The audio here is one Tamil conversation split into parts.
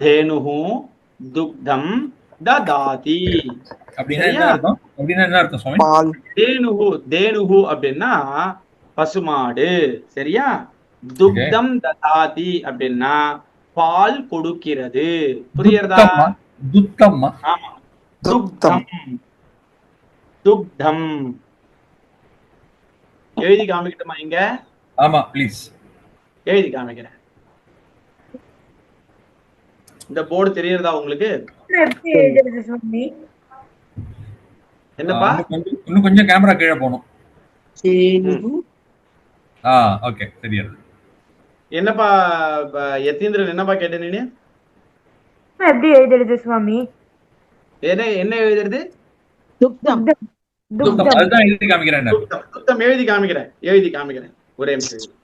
தேனுஹு துக்தம் ததாதி. அப்படின்னா என்ன? அர்த்தம்? அப்படின்னா என்ன அர்த்தம் சுவாமி? அப்படின்னா பசுமாடு. சரியா? துக்தம் ததாதி அப்படின்னா பால் கொடுக்கிறது. புரியுறதா துத்தம்மா ஆமா. துக்தம். துக்தம். எழுதி காமிக்கட்டுமா இங்க? ஆமா ப்ளீஸ் எழுதி காமிக்கிறேன். இந்த போர்டு தெரியறதா உங்களுக்கு? என்னப்பா? இன்னும் கொஞ்சம் கேமரா கீழே போகணும். தேனுகு ஆ ஓகே தெரியாது. என்னப்பா யதீந்திரன் என்னப்பா கேட்ட நீனு? எப்படி எழுதுறது சுவாமி? என்ன என்ன எழுதுறது? துக்தம் அதுதான் எழுதி காமிக்கிறேன். சுத்தம் சுத்தம் எழுதி காமிக்கிறேன். எழுதி காமிக்கிறேன். ஒரே நிமிஷம்.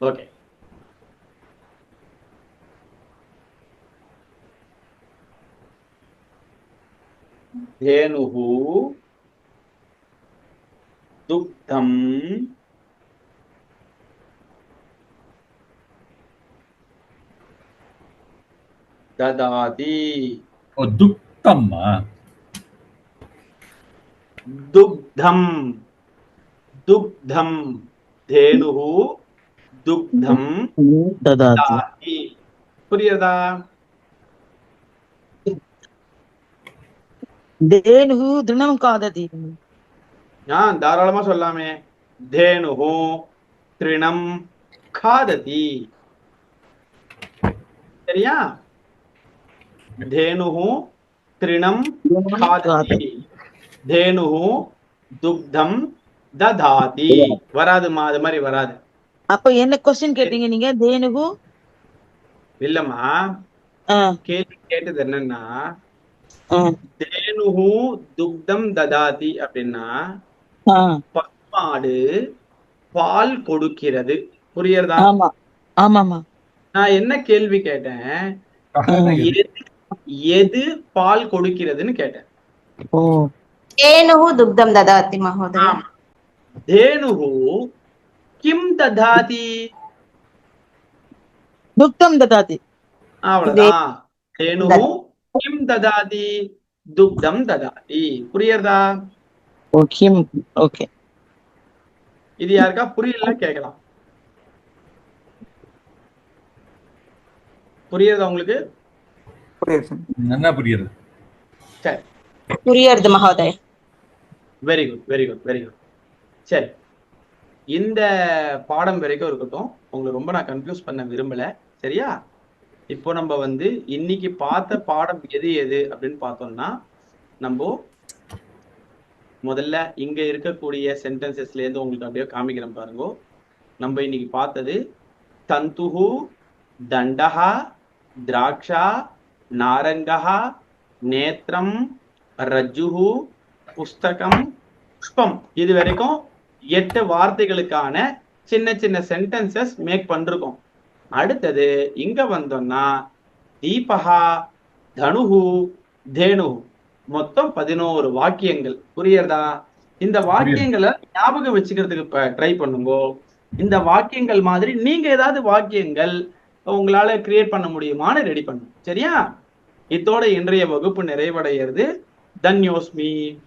Okay. धेनुः दुग्धं ददाति। दुग्धं दुग्धं दुग्धं धेनुः दुग्धम् ததாதி ददाति புரியுதா தேனுகு திருணம் காததி ஆ தாராளமா சொல்லாமே தேனுஹு திருணம் காததி சரியா தேனுஹு திருணம் காததி தேனுஹு துக்தம் ததாதி வராதுமா அது மாதிரி வராது அப்ப என்ன கொஸ்டின் கேட்டீங்க நீங்க? தேனுகு? இல்லம்மா. கேள்வி கேட்டது என்னன்னா தேனுகு துக்தம் ததாதி அப்படின்னா பசுமாடு பால் கொடுக்கிறது. புரியறதா ஆமாமா நான் என்ன கேள்வி கேட்டேன்? எது பால் கொடுக்கிறதுன்னு கேட்டேன். தேனுகு துக்தம் ததாதி மகோதயா தேனுகு ஆமா. தேனுஹு கிம் ததாதி துக்தம் ததாதி அவ்வளவுதான் தேனுஹு கிம் ததாதி துக்தம் ததாதி புரியுறதா ஓகே ஓகே இது யாருக்கா புரியல கேட்கலாம் புரியுறதா உங்களுக்கு நல்லா புரியுது சரி पुर्यर्द महोदय very good very good very good சரி இந்த பாடம் வரைக்கும் இருக்கட்டும் உங்களை ரொம்ப நான் கன்ஃபியூஸ் பண்ண விரும்பல. சரியா? இப்போ நம்ம வந்து இன்னைக்கு பார்த்த பாடம் எது எது அப்படின்னு பார்த்தோம்னா நம்ம முதல்ல இங்க இருக்கக்கூடிய சென்டென்சஸ்ல இருந்து உங்களுக்கு அப்படியே காமிக்கிறேன் பாருங்க. நம்ம இன்னைக்கு பார்த்தது தந்துஹு தண்டஹா திராட்சா நாரங்கஹா நேத்திரம் ரஜ்ஜுஹு புஸ்தகம் புஷ்பம் இது வரைக்கும் எட்டு வார்த்தைகளுக்கான சின்ன சின்ன சென்டென்சஸ் மேக் பண்ணிருக்கோம். அடுத்தது இங்க வந்தோம்னா தீபகா தனுஹு தேனு மொத்தம் பதினோரு வாக்கியங்கள். புரியுறதா? இந்த வாக்கியங்களை ஞாபகம் வச்சுக்கிறதுக்கு ட்ரை பண்ணுங்க. இந்த வாக்கியங்கள் மாதிரி நீங்க ஏதாவது வாக்கியங்கள் உங்களால கிரியேட் பண்ண முடியுமான்னு ரெடி பண்ணுங்க சரியா? இத்தோட இன்றைய வகுப்பு நிறைவடைகிறது. தன்யோஸ்மி.